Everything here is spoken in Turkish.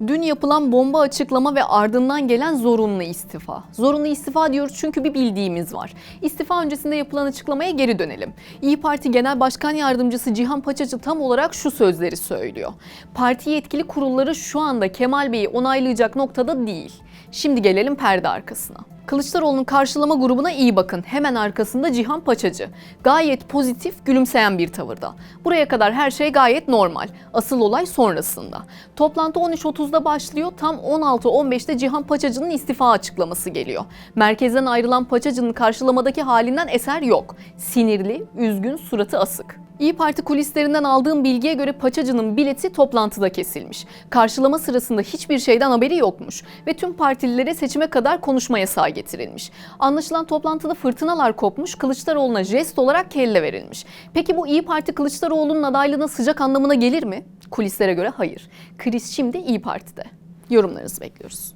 Dün yapılan bomba açıklama ve ardından gelen zorunlu istifa. Zorunlu istifa diyoruz çünkü bir bildiğimiz var. İstifa öncesinde yapılan açıklamaya geri dönelim. İyi Parti Genel Başkan Yardımcısı Cihan Paçacı tam olarak şu sözleri söylüyor. Parti yetkili kurulları şu anda Kemal Bey'i onaylayacak noktada değil. Şimdi gelelim perde arkasına. Kılıçdaroğlu'nun karşılama grubuna iyi bakın. Hemen arkasında Cihan Paçacı. Gayet pozitif, gülümseyen bir tavırda. Buraya kadar her şey gayet normal. Asıl olay sonrasında. Toplantı 13.30'da başlıyor. Tam 16.15'te Cihan Paçacı'nın istifa açıklaması geliyor. Merkezden ayrılan Paçacı'nın karşılamadaki halinden eser yok. Sinirli, üzgün, suratı asık. İyi Parti kulislerinden aldığım bilgiye göre Paçacı'nın bileti toplantıda kesilmiş. Karşılama sırasında hiçbir şeyden haberi yokmuş ve tüm partililere seçime kadar konuşma yasağı getirilmiş. Anlaşılan toplantıda fırtınalar kopmuş, Kılıçdaroğlu'na jest olarak kelle verilmiş. Peki bu İyi Parti Kılıçdaroğlu'nun adaylığına sıcak anlamına gelir mi? Kulislere göre hayır. Kriz şimdi İyi Parti'de. Yorumlarınızı bekliyoruz.